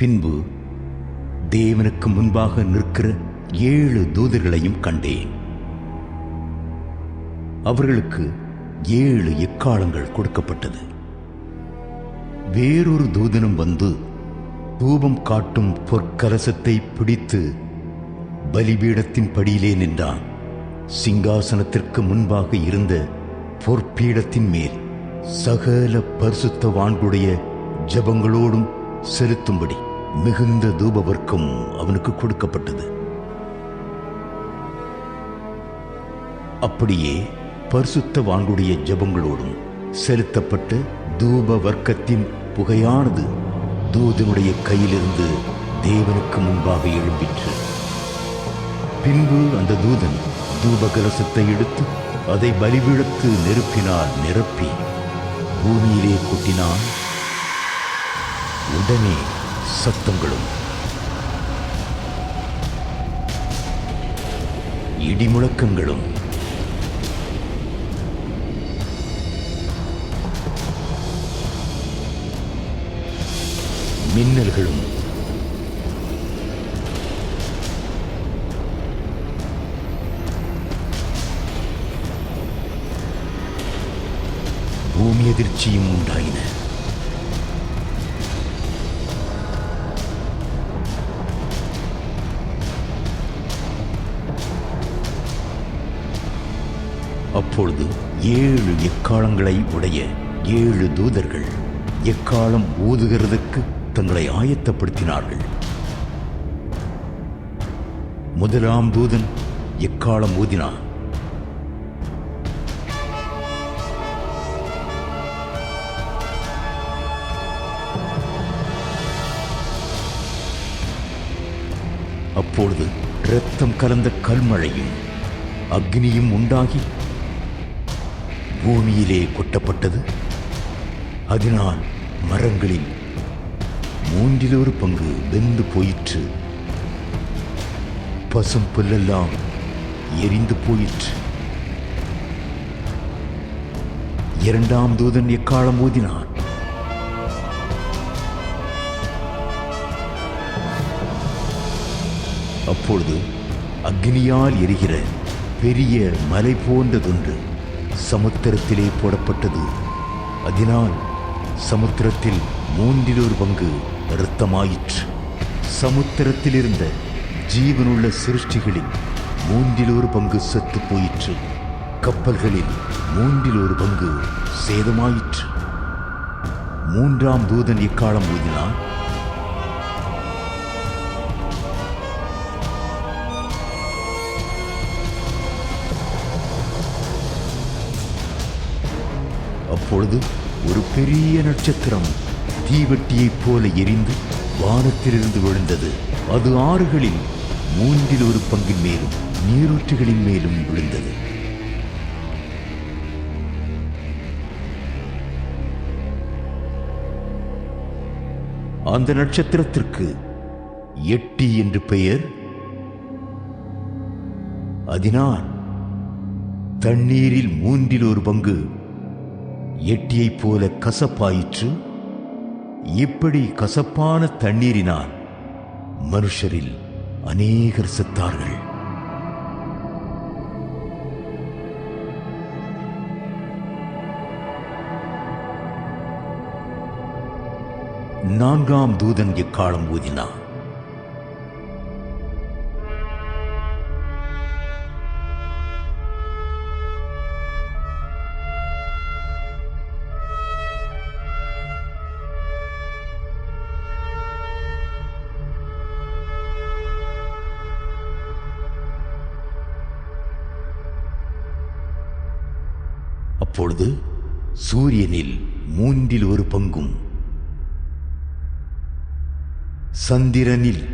பின்பு தேவனுக்கு முன்பாக நிற்கிற ஏழு தூதர்களையும் கண்டேன். அவர்களுக்கு ஏழு எக்காலங்கள் கொடுக்கப்பட்டது. வேறொரு தூதனும் வந்து தூபம் காட்டும் பொற்கலசத்தை பிடித்து பலிபீடத்தின் படியிலே நின்றான். சிங்காசனத்திற்கு முன்பாக இருந்த பொற்பீடத்தின் மேல் சகல பரிசுத்தவான்களுடைய ஜபங்களோடும் செலுத்தும்படி. மிகுந்த தூபவர்க்கம் அவனுக்கு கொடுக்கப்பட்டது. அப்படியே பரிசுத்தவான்களுடைய ஜபங்களோடும் செலுத்தப்பட்ட தூப வர்க்கத்தின் புகையானது தூதனுடைய கையிலிருந்து தேவனுக்கு முன்பாக எழும்பிற்று. பின்பு அந்த தூதன் தூப கலசத்தை எடுத்து அதை பலிவிழத்து நெருப்பினால் நிரப்பி பூமியிலே கொட்டினான். உடனே சத்தங்களும். இடிமுழக்கங்களும் மின்னல்களும். பூமி அதிர்ச்சியும் உண்டாயின. அப்பொழுது ஏழு எக்காலங்களை உடைய ஏழு தூதர்கள் எக்காலம் ஊதுகிறதுக்கு தங்களை ஆயத்தப்படுத்தினார்கள். முதலாம் தூதன் எக்காலம் ஊதினான்? அப்பொழுது இரத்தம் கலந்த கல்மழையும் அக்னியும் உண்டாகி பூமியிலே கொட்டப்பட்டது. அதனால் மரங்களில் மூன்றில் ஒரு பங்கு வெந்து போயிற்று. பசும் புல்லெல்லாம் எரிந்து போயிற்று. இரண்டாம் தூதன் எக்காலம் ஊதினான் அப்பொழுது அக்னியால் எரிகிற பெரிய மலை போன்றதொன்று சமுத்திரத்திலே போடப்பட்டது. அதனால் சமுத்திரத்தில் மூன்றில் ஒரு பங்கு இரத்தமாயிற்று சமுத்திரத்தில் இருந்த ஜீவனுள்ள சிருஷ்டிகளில் மூன்றில் ஒரு பங்கு செத்து போயிற்று. கப்பல்களில் மூன்றில் ஒரு பங்கு சேதமாயிற்று. மூன்றாம் தூதன் இக்காலம் ஊதினான் அப்பொழுது ஒரு பெரிய நட்சத்திரம் தீவெட்டியைப் போல எரிந்து வானத்திலிருந்து விழுந்தது. அது ஆறுகளில் மூன்றில் ஒரு பங்கின் மேலும் நீரூற்றுகளின் மேலும் விழுந்தது. அந்த நட்சத்திரத்திற்கு எட்டி என்று பெயர் அதனால் தண்ணீரில் மூன்றில் ஒரு பங்கு எட்டியைப் போல கசப்பாயிற்று. இப்படி கசப்பான தண்ணீரினால் மனுஷரில் அநேகர் செத்தார்கள். நான்காம் தூதன் எக்காலம் ஊதினான்? அப்பொழுது சூரியனில் மூன்றில் ஒரு பங்கும். சந்திரனில்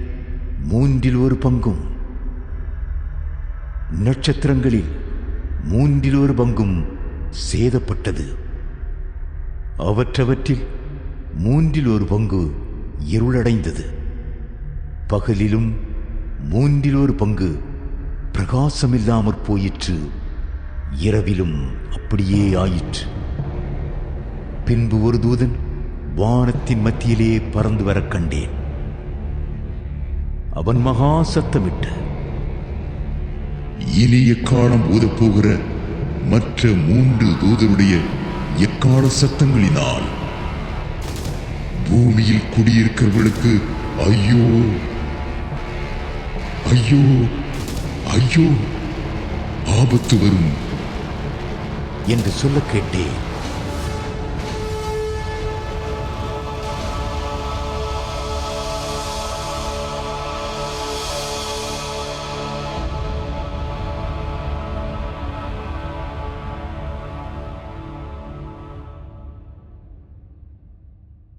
மூன்றில் ஒரு பங்கும். நட்சத்திரங்களில் மூன்றில் ஒரு பங்கும் சேதப்பட்டது. அவற்றவற்றில் மூன்றில் ஒரு பங்கு இருளடைந்தது. பகலிலும் மூன்றில் ஒரு பங்கு பிரகாசமில்லாமற் போயிற்று. இரவிலும் அப்படியே ஆயிற்று. பின்பு ஒரு தூதன் வானத்தின் மத்தியிலே பறந்து வரக் கண்டேன். அவன் மகா சத்தமிட்டு இனி எக்காலம் போகிற மற்ற மூன்று தூதருடைய எக்கால சத்தங்களினால்? பூமியில் குடியிருக்கிறவர்களுக்கு ஐயோ ஐயோ ஐயோ ஆபத்து வரும். என்று சொல்ல கேட்டேன்.